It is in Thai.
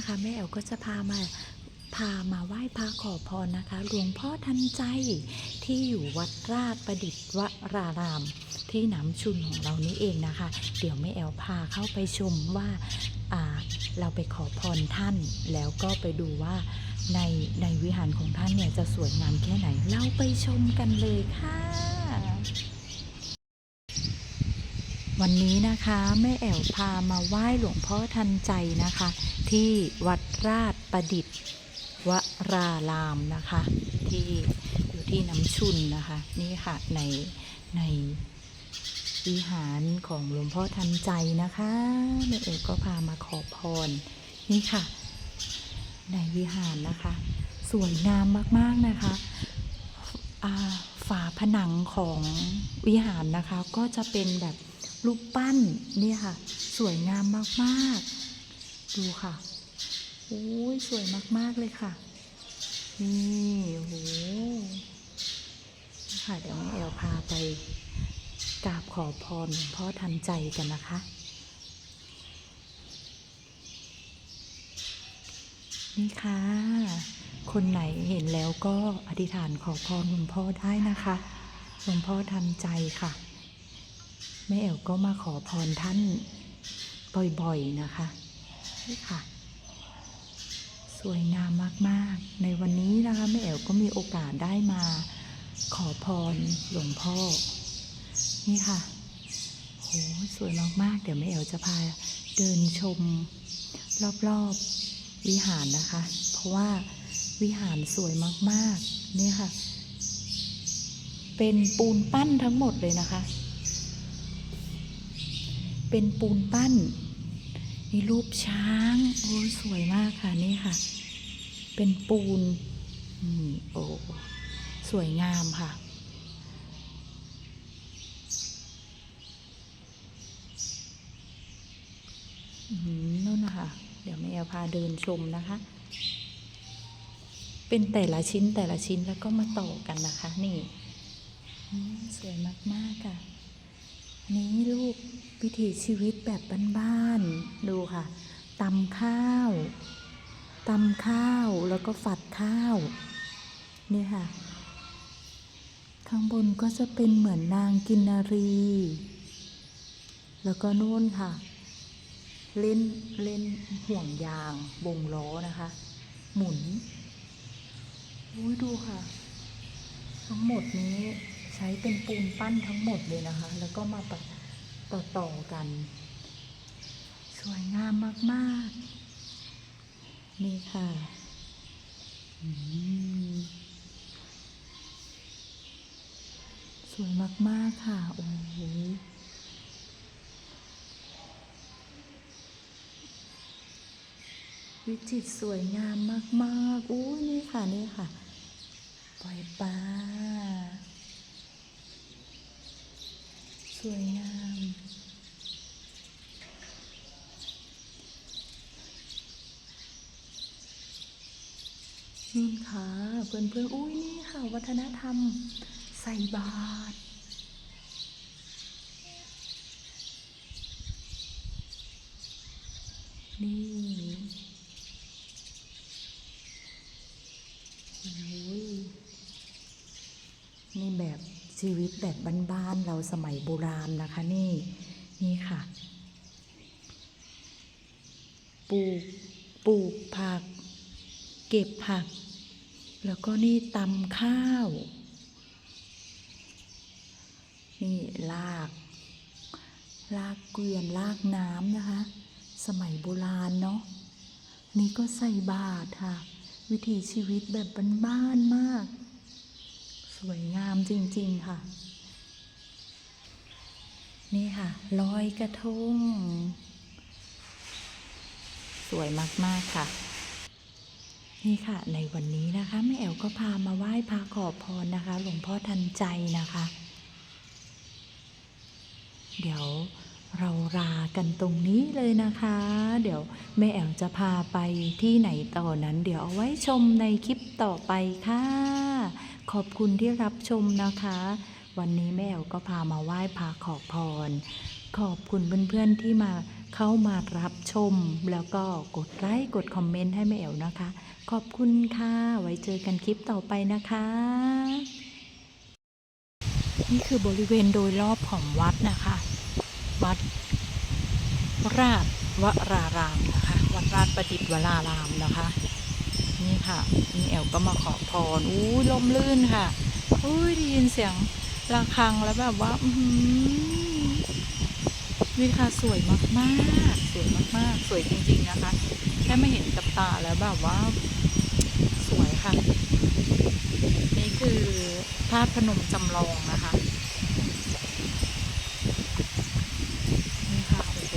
นะคะแม่แอลก็จะพามาพามาไหว้พระขอพรนะคะ หลวงพ่อทันใจที่อยู่วัดราชประดิษฐ์วราราม ที่น้ำชุนของเรานี่เองนะคะ เดี๋ยวแม่แอลพาเข้าไปชมว่าเราไปขอพรท่าน แล้วก็ไปดูว่าในในวิหารของท่านเนี่ยจะสวยงามแค่ไหน เราไปชมกันเลยค่ะ วันนี้นะคะแม่แอวพามาไหว้หลวงพ่อทันใจนะคะ ที่วัดราชประดิษฐ์วรารามนะคะ ที่อยู่ที่น้ำชุนนะคะ นี่ค่ะในในวิหารของหลวงพ่อทันใจนะคะแม่อวก็พามาขอพร นี่ค่ะ ในวิหารนะคะ สวยงามมากๆนะคะฝาผนังของวิหารนะคะ ก็จะเป็นแบบรูปปั้นนี่ค่ะ สวยงามมากๆ ดูค่ะโอ้ยสวยมากๆเลยค่ะ นี่โอ้โหค่ะเดี๋ยวแม่แอลพาไปกราบขอพรพ่อทันใจกันนะคะ นี่ค่ะ คนไหนเห็นแล้วก็อธิษฐานขอพรหลวงพ่อได้นะคะหลวงพ่อทันใจค่ะแม่แอ๋วก็มาขอพรท่านบ่อยๆนะคะ นี่ค่ะ สวยงามมากๆ ในวันนี้นะคะแม่แอ๋วก็มีโอกาสได้มา ขอพรหลวงพ่อ นี่ค่ะโหสวยมากๆ เดี๋ยวแม่แอ๋วจะพาเดินชมรอบๆวิหารนะคะ เพราะว่าวิหารสวยมากๆ นี่ค่ะ เป็นปูนปั้นทั้งหมดเลยนะคะ เป็นปูนปั้น มีรูปช้างโอ้สวยมากค่ะนี่ค่ะ เป็นปูนอืมโอ้สวยงามค่ะ นู่นนะคะ เดี๋ยวแม่พาเดินชมนะคะ เป็นแต่ละชิ้นแต่ละชิ้นแล้วก็มาต่อกันนะคะ นี่ สวยมาก ๆ ค่ะ นี้ลูกวิถีชีวิตแบบบ้านๆดูค่ะตำข้าวตำข้าวแล้วก็ฝัดข้าวนี่ค่ะ ข้างบนก็จะเป็นเหมือนนางกินนารี แล้วก็นู่นค่ะ เล่นเล่นห่วงยางวงล้อนะคะ หมุนอุ้ยดูค่ะ ทั้งหมดนี้ ช้เป็นปูนปั้นทั้งหมดเลยนะคะ แล้วก็มาต่อต่อๆกัน สวยงามมาก ๆ นี่ค่ะสวยมาก ๆ ค่ะ โอ้โหวิจิตรสวยงามมาก ๆ อู้นี่ค่ะ นี่ค่ะ ปล่อยปลา สวยงาม นี่ค่ะ เพื่อนเพื่อนๆอุ้ยนี่ค่ะ วัฒนธรรม ใส่บาตรนี่นี่แบบ ชีวิตแบบบ้านๆเราสมัยโบราณนะคะนี่นี่ค่ะ ปลูกปลูกผัก เก็บผัก แล้วก็นี่ตำข้าว นี่ลาก ลากเกวียนลากน้ำนะคะ สมัยโบราณเนาะนี่ก็ใส่บาตรค่ะ วิถีชีวิตแบบบ้านๆมาก สวย จริง ๆ ค่ะ นี่ค่ะลอยกระทง สวยมาก ๆ ค่ะ นี่ค่ะ ในวันนี้นะคะแม่แอวก็พามาไหว้พระขอพรนะคะ หลวงพ่อทันใจนะคะ เดี๋ยวเราลากันตรงนี้เลยนะคะ เดี๋ยวแม่แอวจะพาไปที่ไหนต่อนั้น เดี๋ยวเอาไว้ชมในคลิปต่อไปค่ะ ขอบคุณที่รับชมนะคะ วันนี้แม่แอวก็พามาไหว้พระขอพร ขอบคุณเพื่อนๆที่มาเข้ามารับชม แล้วก็กดไลค์กดคอมเมนต์ให้แม่แอวนะคะ ขอบคุณค่ะ ไว้เจอกันคลิปต่อไปนะคะ นี่คือบริเวณโดยรอบของวัดนะคะ วัด ราชวรารามนะคะ วัดราชประดิษฐ์วรารามนะคะ ค่ะนี่แอลก็มาขอพรอู้ยลมลื่นค่ะอุ้ยได้ยินเสียงระฆังแล้วแบบว่าอือหือนี่ค่ะสวยมากๆ สวยมากๆ สวยจริง ๆ นะคะ แค่ไม่เห็นกับตาแล้วแบบว่า สวยค่ะ นี่คือธาตุพนมจำลองนะคะนี่ค่ะโอ้โห